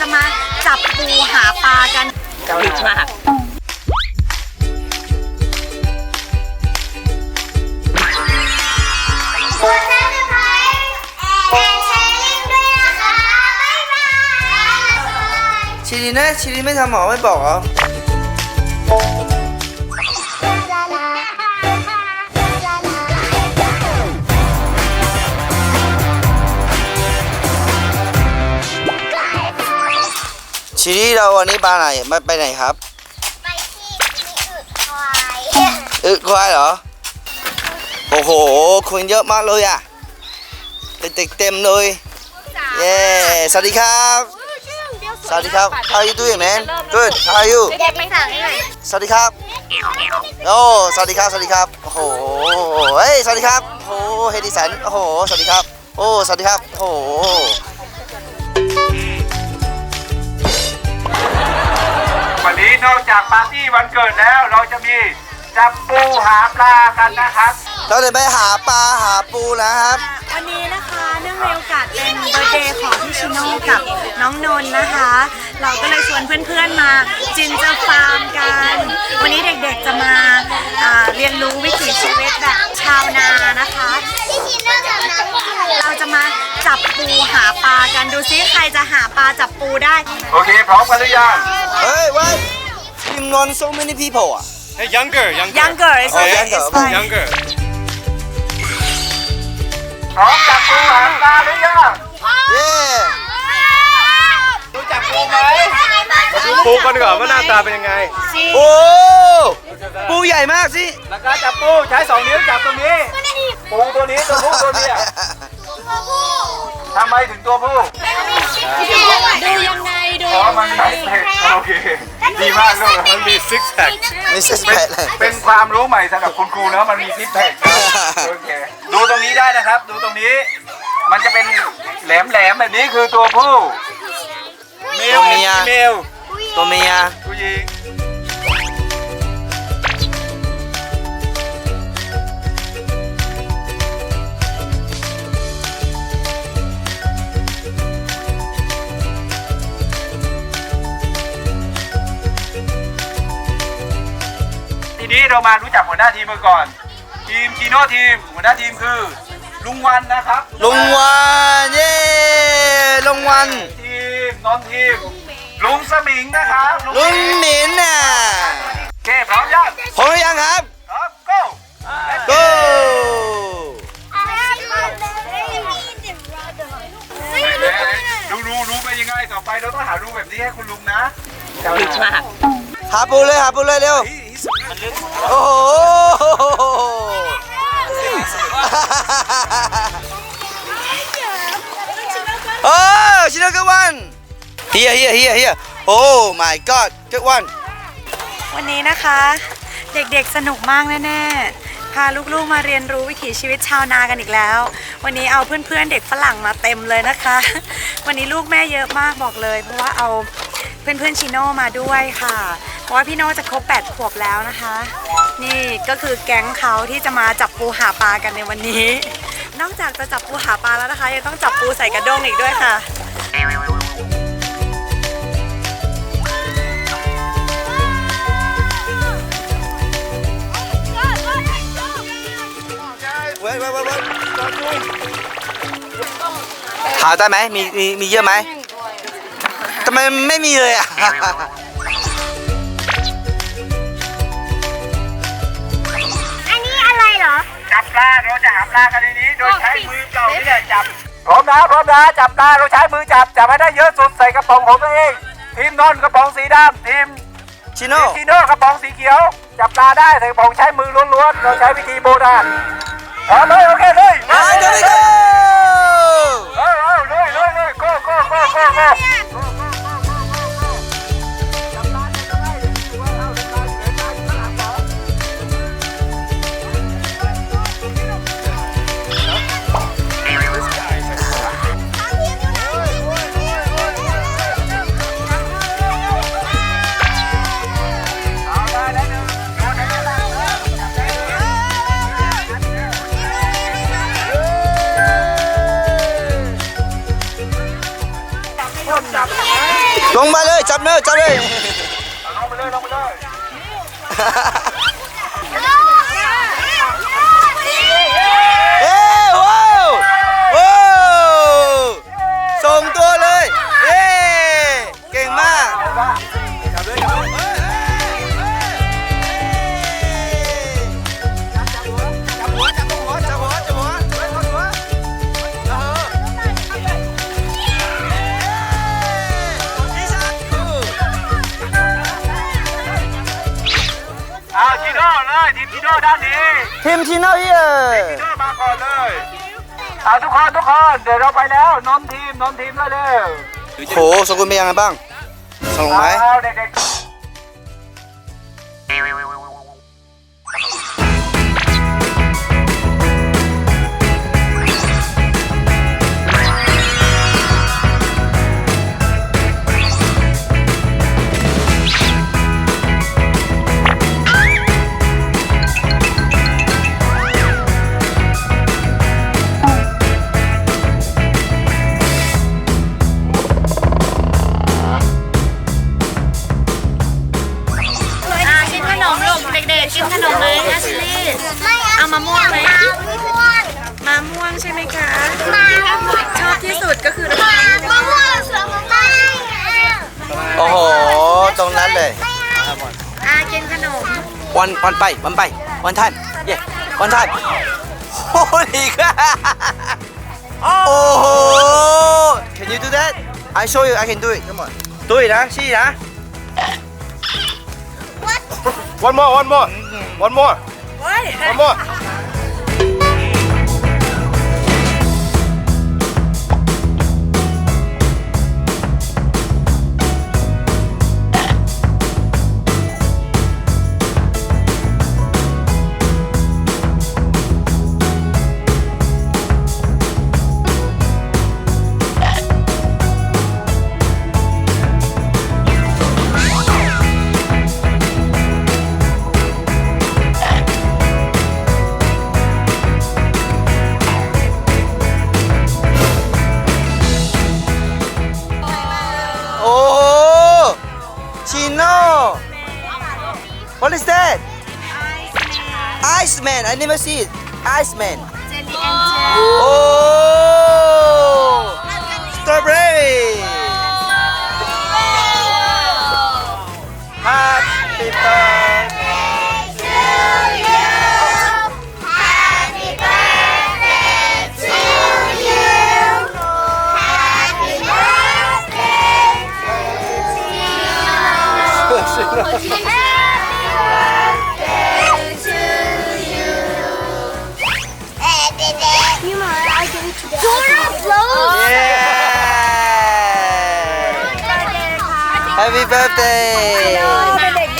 จะมาจับปูหาปลากันเกาหลีมากกดซับสไครต์แอนแชร์ลิงก์ด้วยนะคะบ๊ายบายชิลินะชิลิไม่ทำหมอไม่บอกเหรอ ชิลิเราวันนี้ปลาไหนมาไปไหนครับ ไปที่มีอึควายอึควายเหรอ โอ้โห คนเยอะมากเลยอะเด็กๆเต็มเลย เย้ สวัสดีครับ สวัสดีครับ How are you doing man Good How are you เด็กไม่สั่งให้หน่อยสวัสดีครับ โอ้ สวัสดีครับ สวัสดีครับ โอ้โห เฮ้ย สวัสดีครับ โอ้โห เฮดิสัน โอ้โห สวัสดีครับ โอ้ สวัสดีครับ โอ้โห วันนี้นอกจากปาร์ตี้วันเกิดแล้วเราจะมีจับปูหาปลากันนะครับ เราจะไปหาปลาหาปูนะครับ วันนี้นะคะเนื่องในโอกาสเป็นเบอร์เดย์ของพี่ชิโน่กับน้องนนท์นะคะ เราก็เลยชวนเพื่อนๆมาจินเจอร์ฟาร์มกัน วันนี้เด็กๆจะมาอ่าเรียนรู้วิถีชีวิตแบบชาวนานะคะพี่ชินนอกจากน้ำกินเราจะมาจับปูหาปลากัน ปลาจับปูได้ โอเค พร้อมกันหรือยังเฮ้ย what you know so many people อะ Hey, younger, younger. younger is Oh, okay younger, it's fine Younger. พร้อมจับปูหาปลาหรือยังเย้รู้จักปูไหมดูปูกันดีกว่าว่าหน้าตาเป็นยังไงโอ้ปูใหญ่มากสิ หลักการจับปูใช้สองนิ้วจับตรงนี้ ปูตัวนี้ตัวผู้ตัวเมียทำไมถึงตัวผู้ ดูยังไงดูเพราะมันมีเผ็ดโอเค ดีมากลูกมันมี six pack ไม่ใช่แปดเลยเป็นความรู้ใหม่สำหรับคุณครูนะมันมีซิปแพคโอเค ดูตรงนี้ได้นะครับ ดูตรงนี้ มันจะเป็นแหลมๆแบบนี้คือตัวผู้เมตัลวเมีย เมลตัวเมีย ผู้หญิง เรามารู้จักหัวหน้าทีมกันก่อน ทีมจีโน่ทีม หัวหน้าทีมคือ ลุงวันนะครับลุงวันเย้ลุงวันทีมนอนทีม ลุงสมิงนะครับลุงหมินน่ะโอเคพร้อมยังพร้อมหรือยังครับพร้อม go go ดูรูรูไปยังไงต่อไปเราต้องหารูแบบนี้ให้คุณลุงนะเกาหลีมากหาปูเลยหาปูเลยเร็ว โอ้โหโอ้ชิโน good one here here here here oh my god good one วันนี้นะคะ เด็กๆสนุกมากแน่ๆ พาลูกๆมาเรียนรู้วิถีชีวิตชาวนากันอีกแล้ว วันนี้เอาเพื่อนๆเด็กฝรั่งมาเต็มเลยนะคะ วันนี้ลูกแม่เยอะมากบอกเลย เพราะว่าเอาเพื่อนๆชิโน่มาด้วยค่ะ เพราะว่าพี่โน่จะครบ8ขวบแล้วนะคะ นี่ก็คือแก๊งเขาที่จะมาจับปูหาปลากันในวันนี้ นอกจากจะจับปูหาปลาแล้วนะคะ ยังต้องจับปูใส่กระด้งอีกด้วยค่ะหาได้ไหมมีมีมีเยอะไหมทำไมไม่มีเลยอะ ลาเราจะหาปลากันในนี้ โดยใช้มือเก่านี่แหละจับพร้อมนะพร้อมนะจับปลาเราใช้มือจับจับให้ได้เยอะสุดใส่กระป๋องของตัวเอง ทีมนนท์กระป๋องสีดำทีมชิโน่ทีโน่กระป๋องสีเขียว จับปลาได้ใส่กระป๋องใช้มือล้วนๆเราใช้วิธีโบราณพร้อมเลยโอเคเลยไปเดี๋ย มาเลยจับเนื้อจับเลยลงไปเลยลงไปเลย เลยทีมจีโน่ด้านนี้ทีมทีโน่เย่จีโน่มาก่อนเลยเอาทุกคนทุกคนเดี๋ยวเราไปแล้วน้อมทีมน้อมทีมเลยเร็วโหสกุลเป็นยังไงบ้างสนุกไหมเอาเด็กๆ วันวันไปวันไปวันท่านเย่วันท่านโอ้ดีค่ะโอ้โห can you do that I show you I can do it come on do it นะชี้นะ one more one more one more one more Animal Seed, Iceman, Jelly Angel. Happy birthday!